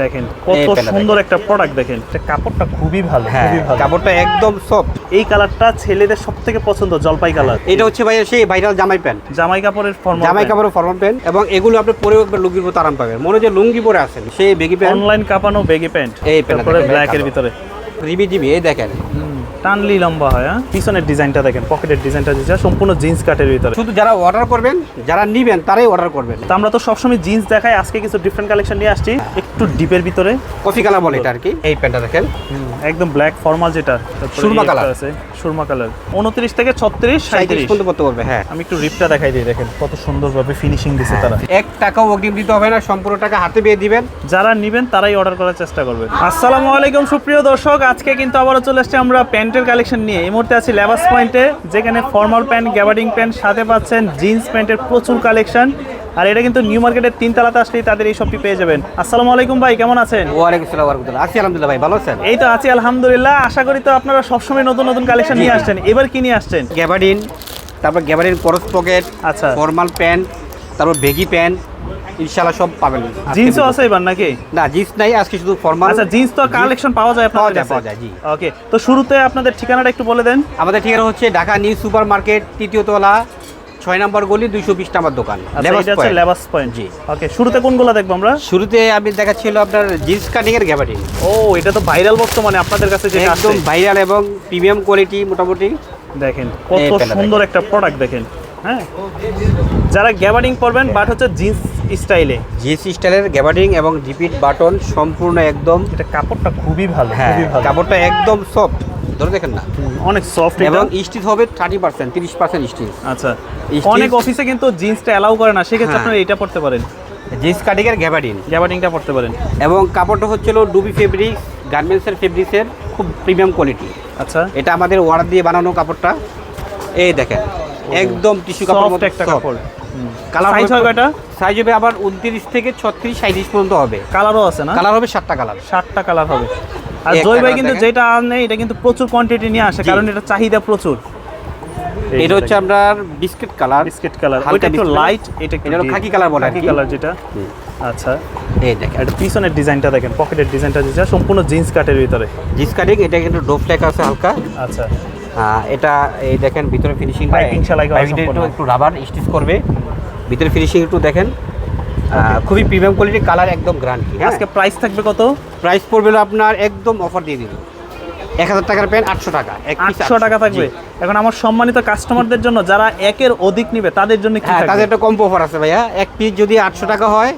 দেখেন কত সুন্দর একটা প্রোডাক্ট দেখেন। কাপড়টা খুবই ভালো হ্যাঁ খুবই ভালো। কাপড়টা একদম সফট এই কালারটা ছেলেদের সব থেকে পছন্দ জলপাই কালার। এটা হচ্ছে ভাই সেই ভাইরাল জামাই প্যান্ট জামাই কাপড়ের ফর্ম জামাই কাপড়ের ফর্মাল প্যান্ট এবং এগুলো আপনি পরেও একবার লুঙ্গির মতো আরাম পাবেন। মনে হয় যে লুঙ্গি পরে আছেন সেই বেগি প্যান্ট অনলাইন কাপানো বেগি প্যান্ট এই প্যান্টটা তারপরে ব্ল্যাক এর ভিতরে। রিবি জিবি এই দেখেন। টানলি লম্বা হয় হ্যাঁ? পিছনের ডিজাইনটা দেখেন পকেটের ডিজাইনটা দিয়েছে সম্পূর্ণ জিন্স কাটের ভিতরে। শুধু যারা অর্ডার করবেন যারা নিবেন তারাই অর্ডার করবেন। তো আমরা তো সবসময় জিন্স দেখাই আজকে কিছু ডিফারেন্ট কালেকশন নিয়ে আসছি। একটু ডিপের ভিতরে। কফি কালার বলে এটা আর কি। এই প্যান্টটা দেখেন। একদম ব্ল্যাক ফর্মাল যেটা সুরমা কালার। আছে সুরমা কালার। উনত্রিশ থেকে ছত্রিশ সাঁত্রিশ সাঁত্রিশ পর্যন্ত করতে পারবে হ্যাঁ। আমি একটু রিপটা দেখাই দিই দেখেন কত সুন্দরভাবে ফিনিশিং দিছে তারা। এক টাকাও অগ্রিম দিতে হবে না সম্পূর্ণ টাকা হাতে পেয়ে দিবেন। যারা নিবেন তারাই অর্ডার করার চেষ্টা করবেন আসসালামু আলাইকুম সুপ্রিয় দর্শক। আজকে কিন্তু আবারও চলে আসছে আমরা প্যান্টের কালেকশন নিয়ে। এই মুহূর্তে আছি লেবাস পয়েন্টে যেখানে ফর্মাল প্যান্ট গ্যাবার্ডিং প্যান্ট সাথে পাচ্ছেন জিন্স প্যান্টের প্রচুর কালেকশন আর এটা কিন্তু নিউ মার্কেটের তিন তালাতে আসলেই তাদের এই শপটি পেয়ে যাবেন। আসসালামু আলাইকুম ভাই কেমন আছেন? ওয়ালাইকুম আসসালাম ওয়ারাহমাতুল্লাহ আছি আলহামদুলিল্লাহ ভাই ভালো আছেন? এই তো আছি আলহামদুলিল্লাহ। আশা করি তো আপনারা সবসময় নতুন নতুন কালেকশন নিয়ে আসছেন। এবার কি নিয়ে আসছেন? গ্যাবার্ডিন তারপর গ্যাবার্ডিন করস পকেট আচ্ছা। ফর্মাল প্যান্ট তারপর বেগি প্যান্ট ইনশাআল্লাহ সব পাবেন। জিন্সও আছে এবার নাকি? না জিন্স নাই আজকে শুধু ফর্মাল আচ্ছা জিন্স তো কালেকশন পাওয়া যায় পাওয়া যায়, পাওয়া যায়, জি। ওকে তো শুরুতে আপনাদের ঠিকানাটা একটু বলে দেন। আমাদের ঠিকানা হচ্ছে ঢাকা নিউ সুপার মার্কেট তৃতীয় তলা ছয় নম্বর গলি দুইশো বিশ নাম্বার দোকান। আচ্ছা লেবাস পয়েন্ট জি। ওকে শুরুতে কোনগুলো দেখব আমরা? শুরুতে আমি দেখাচ্ছিল আপনার জিন্স কাটিং এর গ্যাবার্ডিন ও এটা তো ভাইরাল বর্তমানে আপনাদের কাছে যেটা একদম ভাইরাল এবং প্রিমিয়াম কোয়ালিটি মোটামুটি। দেখেন কত সুন্দর একটা প্রোডাক্ট দেখেন হ্যাঁ? যারা গ্যাবার্ডিং করবেন বাট হচ্ছে জিন্স স্টাইলে। জিন্স স্টাইলের গ্যাবার্ডিং এবং রিপিট বাটন সম্পূর্ণ একদম এটা কাপড়টা খুবই ভালো হ্যাঁ খুবই ভালো। কাপড়টা একদম সফট ধরে দেখেন না। অনেক সফট এবং স্টিচ হবে থার্টি পার্সেন্ট তিরিশ পার্সেন্ট স্টিচ আচ্ছা অনেক অফিসে কিন্তু জিন্সটা অ্যালাউ করে না সেক্ষেত্রে হ্যাঁ। আপনারা এটা পড়তে পারেন। জিন্স কাটিং এর গ্যাবার্ডিন গ্যাবার্ডিংটা পড়তে পারেন। এবং কাপড়টা হচ্ছিল ডুবি ফেব্রিক গার্মেন্টসের ফেব্রিক্সের খুব প্রিমিয়াম কোয়ালিটি আচ্ছা। এটা আমাদের অর্ডার দিয়ে বানানো কাপড়টা। এই দেখেন একদম টিস্যু কাপড় সফট একটা কাপড়। কালার সাইজ হয় কয়টা সাইজ হবে আবার উনত্রিশ থেকে ছত্রিশ সাঁত্রিশ পর্যন্ত হবে। কালারও আছে না? কালার হবে সাতটা কালার ষাটটা কালার হবে। আর জয় ভাই কিন্তু যেটা আনে এটা কিন্তু প্রচুর কোয়ান্টিটি নিয়ে আসে কারণ এটা চাহিদা প্রচুর। এটা হচ্ছে আপনার বিস্কিট কালার বিস্কিট কালার ওইটা একটু লাইট এটা একটু। খাকি বলে খাকি কালার যেটা। আচ্ছা। এই দেখেন। এটা পিছনের ডিজাইনটা দেখেন পকেটের ডিজাইনটা দিয়েছে সম্পূর্ণ জিন্স কাটের ভিতরে। জিন্স কাটিং এটা কিন্তু ডোপ টেক আছে হালকা। আচ্ছা। আহ, এটা এই দেখেন ভিতরে ফিনিশিং সেলাই একটু রাবার স্টিচ করবে। ভিতরে ফিনিশিং একটু দেখেন। খুবই প্রিমিয়াম কোয়ালিটি কালার একদম গ্রান্টি হ্যাঁ? আজকে প্রাইস থাকবে কত? প্রাইস পড়বে আপনার একদম অফার দিয়ে দিব। এক হাজার টাকার প্যান্ট আটশো টাকা আটশো টাকা থাকবে। এখন আমার সম্মানিত কাস্টমারদের জন্য যারা একের অধিক নিবে তাদের জন্য হ্যাঁ তাদের একটা কম অফার আছে ভাইয়া। এক পিস যদি আটশো টাকা হয়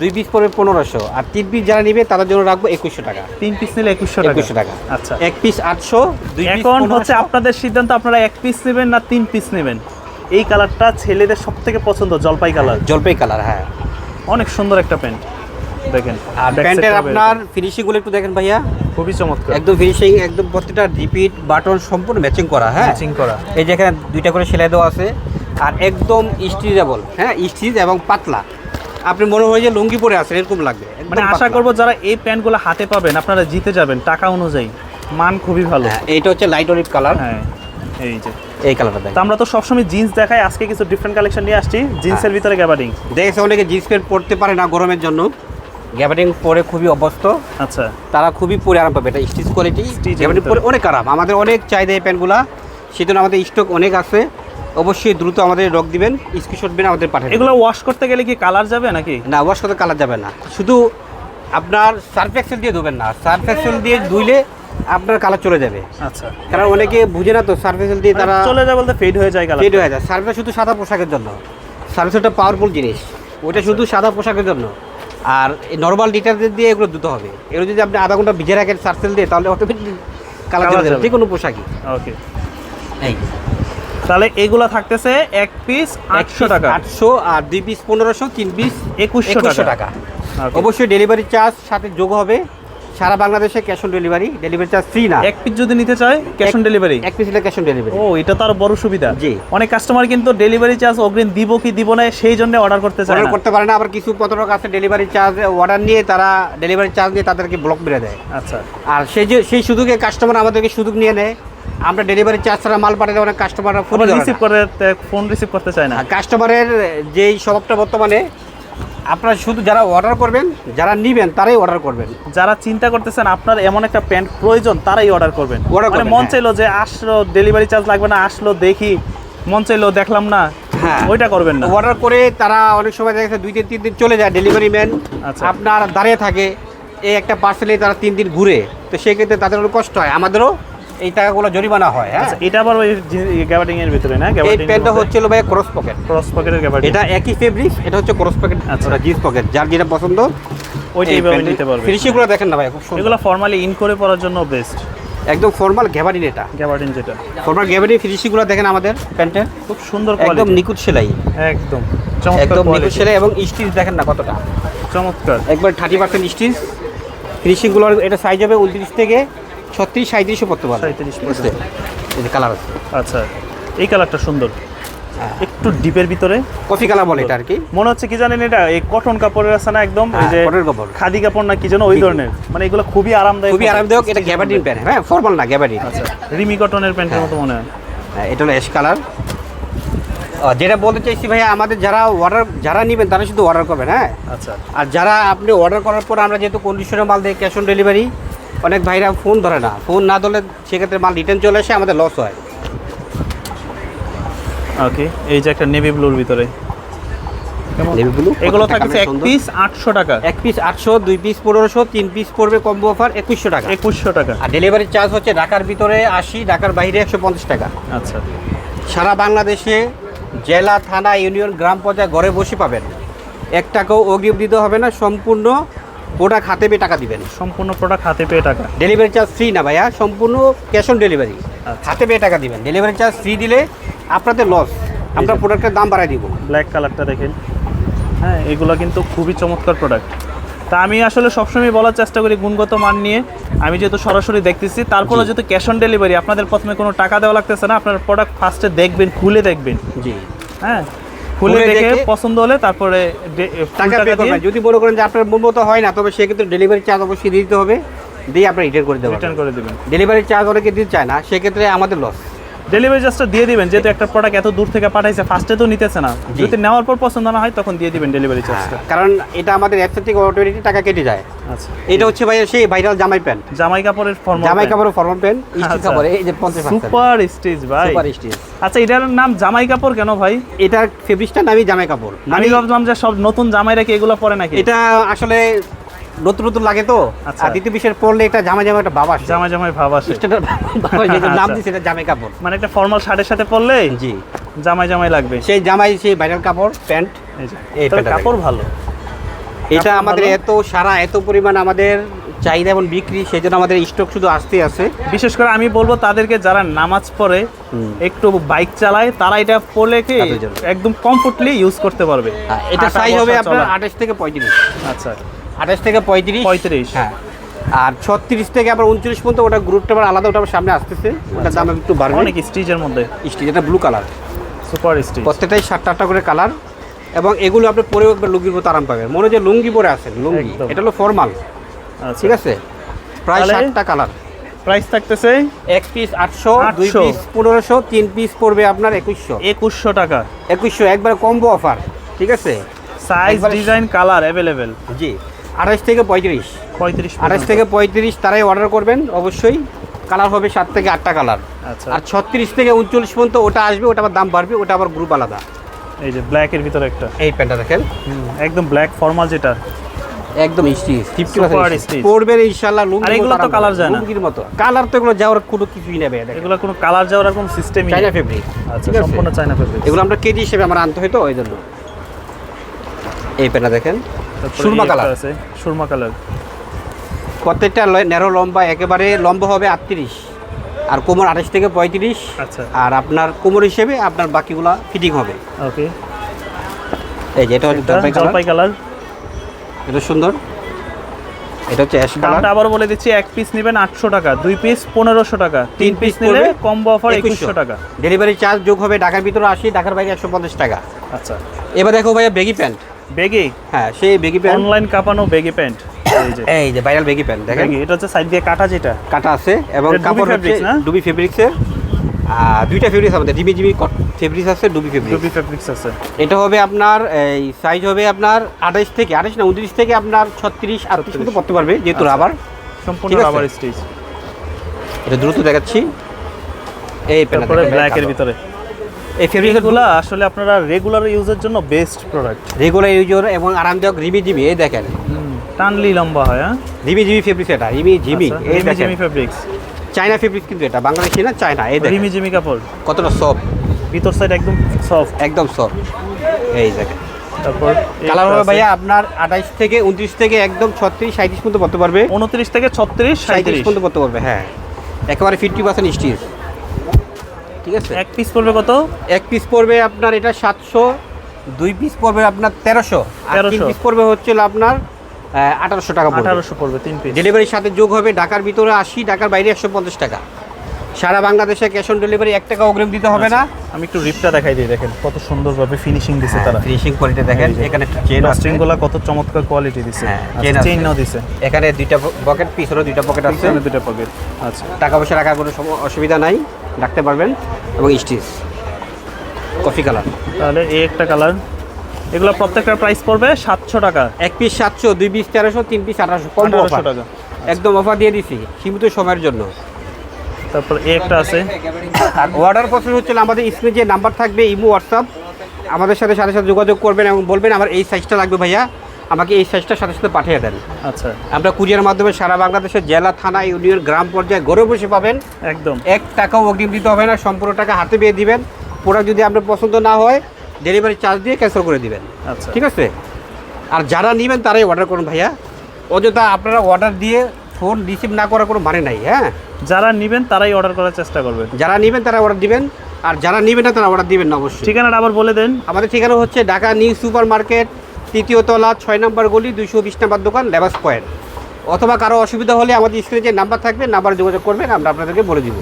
দুই পিস পড়বে পনেরোশো। আর তিন পিস যারা নিবে তাদের জন্য রাখব একুশশো টাকা। তিন পিস নিলে একুশশো একুশশো টাকা। আচ্ছা। এক পিস আটশো দুই এখন হচ্ছে আপনাদের সিদ্ধান্ত আপনারা এক পিস নেবেন না তিন পিস নেবেন? এই কালারটা ছেলেদের সব থেকে পছন্দ জলপাই কালার জলপাই কালার হ্যাঁ। অনেক সুন্দর একটা প্যান্ট। দেখেন আর প্যান্টের আপনার ফিনিশিংগুলো একটু দেখেন ভাইয়া। খুবই চমৎকার। একদম ফিনিশিং একদম প্রত্যেকটা রিপিট বাটন সম্পূর্ণ ম্যাচিং করা হ্যাঁ? ম্যাচিং করা। এই যে এখানে দুইটা করে সেলাই দেওয়া আছে। আর একদম স্টিচেবল হ্যাঁ? স্টিচ এবং পাতলা। আপনি মনে হয় যে লুঙ্গি পরে আছেন এরকম লাগবে। মানে আশা। করব যারা এই প্যান্টগুলো হাতে পাবেন আপনারা জিতে যাবেন। টাকা অনুযায়ী। মান খুবই ভালো। হ্যাঁ, এইটা হচ্ছে লাইট অলিভ কালার হ্যাঁ এই যে। এই কালারটা তো দেখেন আমরা তো সবসময় জিন্স দেখাই আজকে কিছু ডিফারেন্ট কালেকশন নিয়ে আসছি। জিন্সের হ্যাঁ। ভিতরে গ্যাবার্ডিং দেখেছে অনেকে জিন্স প্যান্ট পরতে পারে না গরমের জন্য। গ্যাবার্ডিং পরে খুবই অভ্যস্ত। আচ্ছা। তারা খুবই পরে আরাম পাবে। এটা স্টিচ কোয়ালিটি এর পরে অনেক আরাম। আমাদের অনেক চাহিদা এই প্যান্টগুলা সেজন্য আমাদের স্টক অনেক আছে। অবশ্যই দ্রুত আমাদের রক দিবেন স্ক্রিনশট দিবেন আমাদের পাঠাবেন এগুলো ওয়াশ করতে গেলে কি কালার যাবে নাকি? না ওয়াশ করতে কালার যাবে না। শুধু আপনার সার্ফ এক্সেল দিয়ে ধুবেন না। সার্ফ এক্সেল দিয়ে ধুইলে আপনার কালার চলে যাবে। আচ্ছা। কারণ অনেকে বুঝে না তো সার্ফ এক্সেল দিয়ে তারা চলে যায় বলতে ফেড হয়ে যায় কালার ফেড হয়ে যায়। সার্ফে শুধু সাদা পোশাকের জন্য। সার্ফ একটা পাওয়ারফুল জিনিস। ওটা শুধু সাদা পোশাকের জন্য। আর নর্মাল ডিটারজেন্ট দিয়ে এগুলো ধুতে হবে। এগুলো যদি আপনি আধা ঘণ্টা ভিজে রাখেন সার্ফেল দিয়ে তাহলে অটোমেটিক কালার চলে যাবে। যে কোনো পোশাকই। ওকে এই। তাহলে এগুলা থাকতেছে এক পিস আটশো টাকা। আটশো আর দুই পিস পনেরোশো তিন পিস একুশশো টাকা। অবশ্যই ডেলিভারি চার্জ সাথে যোগ হবে। সারা বাংলাদেশে cash on delivery delivery charge free না। এক পিস যদি নিতে চায় ক্যাশ অন ডেলিভারি এক পিস ক্যাশ অন ডেলিভারি ও এটা তো আর বড় সুবিধা। জি। অনেক কাস্টমার কিন্তু ডেলিভারি চার্জ অগ্রিম দিব কি দিব না সেই জন্য অর্ডার করতে চায় অর্ডার করতে পারে না আবার কিছু প্রতারক আছে ডেলিভারি চার্জ অর্ডার নিয়ে তারা ডেলিভারি চার্জ দিয়ে তাদেরকে ব্লক মেরে দেয়। আচ্ছা। আর সেই যে সেই সুযোগে কাস্টমার আমাদেরকে সুযোগ নিয়ে নেয়। আমরা ডেলিভারি চার্জ ছাড়া মাল পাঠালে অনেক কাস্টমাররা ফোন ফোন রিসিভ করে ফোন রিসিভ করতে চায় না। কাস্টমারের যেই স্বভাবটা বর্তমানে আপনারা শুধু যারা অর্ডার করবেন যারা নেবেন তারাই অর্ডার করবেন। যারা চিন্তা করতেছেন আপনার এমন একটা প্যান্ট প্রয়োজন তারাই অর্ডার করবেন। Order মানে মন হ্যাঁ। চাইলো যে আসলো ডেলিভারি চার্জ লাগবে না আসলো দেখি। মন চাইলো দেখলাম না হ্যাঁ। ওইটা করবেন না। অর্ডার করে তারা অনেক সময় দেখা যাচ্ছে দুই দিন তিন দিন চলে যায় ডেলিভারি ম্যান আচ্ছা। আপনার দাঁড়িয়ে থাকে এই একটা পার্সেলে তারা তিন দিন ঘুরে। তো সেক্ষেত্রে তাদের অনেক কষ্ট হয়? আমাদেরও এই টাকাগুলো জরিমানা হয় হ্যাঁ? আচ্ছা এটা আবার ওই গ্যাবার্ডিং এর ভিতরে না? এই প্যান্টটা হচ্ছিল ভাই ক্রস পকেট ক্রস পকেটের গ্যাবার্ডিং এটা একই ফেব্রিক এটা হচ্ছে ক্রস পকেট আচ্ছা। জিন্স পকেট যার যেটা পছন্দ ওইটা এইভাবে নিতে পারবে। ফিনিশিংগুলো দেখেন না ভাই খুব সুন্দর। এগুলো ফর্মালি ইন করে পরার জন্য বেস্ট একদম ফর্মাল ঘেবারিন এটা। গ্যাবার্ডিং যেটা। ফর্মাল ঘেবারিন ফিনিশিংগুলো দেখেন আমাদের প্যান্টের। খুব সুন্দর কোয়ালিটি একদম নিখুঁত সেলাই। একদম চমৎকার একদম নিখুঁত সেলাই এবং স্টিচ দেখেন না কতটা। চমৎকার। একবার থার্টি পার্সেন্ট স্টিচ ফিনিশিংগুলো এটা সাইজ হবে উনত্রিশ থেকে ছত্রিশ সাঁত্রিশও পড়তে পারবে। 37 ঠিক এই কালার আছে। আচ্ছা এই কালারটা সুন্দর। হ্যাঁ। একটু ডিপের ভিতরে। কফি কালার বলে এটা আর কি। মনে হচ্ছে কি জানেন এটা এই কটন কাপড়ের আছে না একদম এই হ্যাঁ, যে cotton কাপড়। খাদি কাপড় না কি যেন ওই ধরনের। মানে এগুলো খুবই আরামদায়ক খুবই আরামদায়ক এটা গ্যাবার্ডিন প্যান্ট হ্যাঁ ফর্মাল না গ্যাবার্ডিন আচ্ছা রিমি কটনের প্যান্টের মতো মনে হয়। হ্যাঁ, এটা হলো অ্যাশ কালার যেটা বলতে চাইছি ভাইয়া আমাদের যারা অর্ডার যারা নেবেন তারা শুধু অর্ডার করবেন হ্যাঁ? আচ্ছা। আর যারা আপনি অর্ডার করার পর আমরা যেহেতু কন্ডিশনের মাল দিই ক্যাশ অন ডেলিভারি অনেক ভাইরা ফোন ধরে না। ফোন না ধরলে সেক্ষেত্রে মাল রিটার্ন চলে আসে আমাদের লস হয়। ওকে এই যে একটা নেভি ব্লুর ভিতরে। এগুলো থাকছে এক পিস আটশো টাকা। এক পিস আটশো দুই পিস পনেরোশো তিন পিস পড়বে কম্বো অফার একুশশো টাকা। একুশশো টাকা। আর ডেলিভারি চার্জ হচ্ছে ঢাকার ভিতরে আশি ঢাকার বাইরে একশো পঞ্চাশ টাকা। আচ্ছা। সারা বাংলাদেশে জেলা থানা ইউনিয়ন গ্রাম পর্যায়ে ঘরে বসে পাবেন। এক টাকাও অগ্রিম দিতে হবে না সম্পূর্ণ ওটা হাতে পেয়ে টাকা দিবেন। সম্পূর্ণ প্রোডাক্ট হাতে পেয়ে টাকা। ডেলিভারি চার্জ ফ্রি না ভাইয়া সম্পূর্ণ ক্যাশ অন ডেলিভারি। হাতে পেয়ে টাকা দিবেন। ডেলিভারি চার্জ ফ্রি দিলে আপনাদের লস আমরা প্রোডাক্টের দাম বাড়াই দিব। ব্ল্যাক কালারটা দেখেন। হ্যাঁ এগুলো কিন্তু খুবই চমৎকার প্রোডাক্ট তা আমি আসলে সবসময় বলার চেষ্টা করি গুণগত মান নিয়ে। আমি যেহেতু সরাসরি দেখতেছি তারপরে যেহেতু ক্যাশ অন ডেলিভারি আপনাদের প্রথমে কোনো টাকা দেওয়া লাগতেছে না আপনার প্রোডাক্ট ফার্স্টে দেখবেন খুলে দেখবেন। জি। হ্যাঁ খুলে দেখে পছন্দ হলে তারপরে টাকা টাকা পে করবেন। যদি মনে করেন যে আপনার মন মতো হয় না তবে সেক্ষেত্রে ডেলিভারি চার্জ অবশ্যই দিতে হবে। দিয়ে আপনার রিটার্ন করে দেবেন রিটার্ন করে দেবেন। ডেলিভারি চার্জ অনেকে দিতে চায় না সেক্ষেত্রে আমাদের লস ডেলিভারি চার্জটা দিয়ে দিবেন যেহেতু একটা প্রোডাক্ট এত দূর থেকে পাঠাইছে ফার্স্টে তো নিতেছে না। যদি নেওয়ার পর পছন্দ না হয় তখন দিয়ে দিবেন ডেলিভারি চার্জটা কারণ এটা আমাদের অ্যাপসের থেকে অটোমেটিক টাকা কেটে যায়। আচ্ছা। এটা হচ্ছে ভাই সেই ভাইরাল জামাই প্যান্ট জামাই কাপড়ের ফর্ম জামাই কাপড় ফর্মাল প্যান্ট স্টিচ আচ্ছা। কাপড় এই যে পঞ্চাশ সুপার স্টেজ ভাই। সুপার স্টিচ আচ্ছা এটার নাম জামাই কাপড় কেন ভাই? এটার ফেব্রিক্সটার নামই জামাই কাপড়। আমি মানে ভাবলাম যে সব নতুন জামাইরা কি এগুলো পরে নাকি? এটা আসলে নতুন নতুন লাগে তো? আচ্ছা। আর দ্বিতীয় বিষয়ের পড়লে এটা জামা জামা একটা বাবা আসে। জামাই জামাই ভাব আসে। যেটা নাম আচ্ছা। দিচ্ছে এটা জামাই কাপড়। মানে একটা ফর্মাল শার্টের সাথে পরলে জি। জামাই জামাই লাগবে। সেই জামাই সেই ভাইরাল কাপড় প্যান্ট এই কাপড় ভালো। এটা আমাদের এত সারা এত পরিমাণ আমাদের চাহিদা এবং বিক্রি সেই জন্য আমাদের স্টক শুধু আসতে আছে। বিশেষ করে আমি বলব তাদেরকে যারা নামাজ পড়ে একটু বাইক চালায় তারা এটা পরলে কি একদম কমফোর্টলি ইউজ করতে পারবে। এটা সাইজ হবে আপনার। আঠাশ থেকে পঁয়ত্রিশ। আচ্ছা। আঠাশ থেকে পঁয়ত্রিশ? 35 হ্যাঁ। আর ছত্রিশ থেকে আবার উনত্রিশ পর্যন্ত ওটা গ্রুপটা আবার আলাদা ওটা আবার সামনে আসতেছে। ওটার দাম একটু বাড়বে। অনেক স্টিচের মধ্যে। স্টিচ এটা ব্লু কালার সুপার স্টিচ প্রত্যেকটাই সাতটা আটটা করে কালার এবং এগুলো আপনি পরেও একবার লুঙ্গির মতো আরাম পাবেন। মনে যে লুঙ্গি পরে আছেন লুঙ্গি। এটা হলো ফর্মাল আচ্ছা। ঠিক আছে? প্রায় সাতটা কালার প্রাইস থাকতেছে এক পিস আটশো দুই পিস পনেরোশো তিন পিস পড়বে আপনার একুশশো। একুশশো টাকা। একুশশো একবার কম্বো অফার ঠিক আছে? সাইজ ডিজাইন কালার অ্যাভেলেবেল জি। আঠাশ থেকে পঁয়ত্রিশ। পঁয়ত্রিশ আঠাশ থেকে পঁয়ত্রিশ তারাই অর্ডার করবেন অবশ্যই। কালার হবে সাত থেকে আটটা কালার আচ্ছা। আর ছত্রিশ থেকে উনচল্লিশ পর্যন্ত ওটা আসবে ওটা আবার দাম বাড়বে ওটা আবার গ্রুপ আলাদা। এই যে ব্ল্যাক এর ভিতরে একটা। এই প্যান্টটা দেখেন। একদম ব্ল্যাক ফর্মাল যেটা। একদম স্টিচ ফিফটি। পড়বেন ইনশাল্লাহ লুঙ্গির আর এগুলো তো পাবেন, যায় না। লুঙ্গির মতো। কালার তো এগুলো যাওয়ার কোনো কিছুই নেবে এগুলো কোনো কালার যাওয়ার কোনো সিস্টেমই চাইনা ফেব্রিক আচ্ছা সম্পূর্ণ চাইনা ফেব্রিক এগুলো আমরা কেজি হিসেবে আমার আনতে হয়তো ওই জন্য। এই প্যান্টটা দেখেন। সুরমা কালার। আছে সুরমা কালার। প্রত্যেকটা ন্যারো লম্বা একেবারে লম্বা হবে আটত্রিশ। আর কোমর আঠাশ থেকে পঁয়ত্রিশ। আচ্ছা। আর আপনার কোমর হিসেবে আপনার বাকিগুলা ফিটিং হবে। ওকে। এই যে এটা হচ্ছে জলপাই কালার। এটা সুন্দর। এটা হচ্ছে অ্যাশ কালার দামটা আবার বলে দিচ্ছি এক পিস নেবেন আটশো টাকা দুই পিস পনেরোশো টাকা তিন পিস নিলে কম্বো অফার একুশশো। টাকা। ডেলিভারি চার্জ যোগ হবে ঢাকার ভিতরে আশি ঢাকার বাইরে একশো পঞ্চাশ টাকা। আচ্ছা। এবার দেখো ভাইয়া বেগি প্যান্ট বেগে? হ্যাঁ সেই বেগি প্যান্ট। অনলাইন কাপানো বেগে প্যান্ট। এই যে। ভাইরাল বেগি প্যান্ট দেখেন। এটা হচ্ছে সাইড দিয়ে কাটা যেটা। কাটা আছে এবং কাপড় হচ্ছে না? ডুবি ফেব্রিক্সের আর দুইটা ফেব্রিক্স আমাদের জিবি জিবি ফেব্রিক্স আছে ডুবি ফেব্রিক্স টুপি ফেব্রিক্স আছে। এটা হবে আপনার এই সাইজ হবে আপনার আঠাইশ থেকে আঠাইশ না উনত্রিশ থেকে আপনার ছত্রিশ আটত্রিশ মতো পড়তে পারবে যেহেতু আচ্ছা। রাবার সম্পূর্ণ ঠিক আছে। রাবার স্টিচ এটা দ্রুত দেখাচ্ছি। এই তারপরে ব্ল্যাকের ভিতরে। এই ফেব্রিক্স এগুলা আসলে আপনারা রেগুলার ইউজের জন্য বেস্ট প্রোডাক্ট রেগুলার ইউজর এবং আরামদায়ক রিমি জিবি এই দেখেন। টানলি লম্বা হয় হ্যাঁ? রিমি জিবি ফেব্রিক্স এটা রিমি জিবি আচ্ছা, এই দেখেন। জিমি ফেব্রিক্স চায়না ফেব্রিক্স কিন্তু এটা বাংলাদেশি না চায়না এই দেখেন। রিমি জিমি কাপড়। কতটা সফট ভিতর সাইড একদম সফট একদম সফট এই দেখেন। তারপর কালার হবে ভাইয়া আপনার আঠাইশ থেকে উনত্রিশ থেকে একদম ছত্রিশ সাঁত্রিশ পর্যন্ত পড়তে পারবে। উনত্রিশ থেকে ছত্রিশ সাঁত্রিশ সাঁত্রিশ পর্যন্ত পড়তে পারবে হ্যাঁ। একেবারে ফিফটি পার্সেন্ট স্টিচ ঠিক আছে? এক পিস পড়বে কত? এক পিস পড়বে আপনার এটা সাতশো দুই পিস পড়বে আপনার তেরোশো। আর তিন পিস পড়বে হচ্ছে আপনার আঠারোশো টাকা আঠারোশো পড়বে তিন পিস ডেলিভারির সাথে যোগ হবে ঢাকার ভিতরে আশি ঢাকার বাইরে একশো পঞ্চাশ টাকা। সারা বাংলাদেশে ক্যাশ অন ডেলিভারি এক টাকা অগ্রিম দিতে হবে না। আমি একটু রিপটা দেখাই দিই দেখেন কত সুন্দরভাবে ফিনিশিং দিছে তারা। ফিনিশিং কোয়ালিটি দেখেন। এখানে চেন আছে। স্ট্রিং কত চমৎকার কোয়ালিটি দিছে। হ্যাঁ, chain আছে। চেইনও দিছে। এখানে দুইটা পকেট পিছনে দুইটা পকেট আছে। দুটো পকেট আচ্ছা। টাকা পয়সা রাখার কোনো অসুবিধা নাই। রাখতে পারবেন এবং স্টিচ কফি কালার। তাহলে এই একটা কালার। এগুলো প্রত্যেকটার প্রাইস পড়বে সাতশো টাকা। এক পিস সাতশো দুই পিস তেরোশো তিন পিস আঠারোশো আঠারোশো টাকা। একদম অফার দিয়ে দিছি সীমিত সময়ের জন্য। তারপর এই একটা আছে। আর অর্ডার প্রসেস হচ্ছে আমাদের স্ক্রিনে যে নাম্বার থাকবে ইমো হোয়াটসঅ্যাপ আমাদের সাথে সাথে সাথে যোগাযোগ করবেন এবং বলবেন আমার এই সাইজটা লাগবে ভাইয়া। আমাকে এই সাইজটা সাথে সাথে পাঠিয়ে দেন। আচ্ছা। আমরা কুরিয়ার মাধ্যমে সারা বাংলাদেশের জেলা থানা ইউনিয়ন গ্রাম পর্যায়ে ঘরে বসে পাবেন। একদম। এক টাকাও অগ্রিম দিতে হবে না সম্পূর্ণ টাকা হাতে পেয়ে দিবেন। প্রোডাক্ট যদি আপনার পছন্দ না হয় ডেলিভারি চার্জ দিয়ে ক্যান্সেল করে দিবেন। আচ্ছা। ঠিক আছে? আর যারা নেবেন তারাই অর্ডার করুন ভাইয়া। অযথা আপনারা অর্ডার দিয়ে ফোন রিসিভ না করার কোনো মানে নাই হ্যাঁ? যারা নিবেন তারাই অর্ডার করার চেষ্টা করবেন। যারা নেবেন তারা অর্ডার দিবেন। আর যারা নেবেন না তারা অর্ডার দিবেন না অবশ্যই। ঠিকানাটা আবার বলে দেন। আমাদের ঠিকানা হচ্ছে ঢাকা নিউ সুপার মার্কেট তৃতীয় তলা, ছয় নম্বর গলি, দুইশো বিশ নম্বর দোকান, লেবাস পয়েন্ট। অথবা কারও অসুবিধা হলে আমাদের স্ক্রিনে যে নাম্বার থাকবে, নাম্বার যোগাযোগ করবেন, আমরা আপনাদেরকে বলে দিব।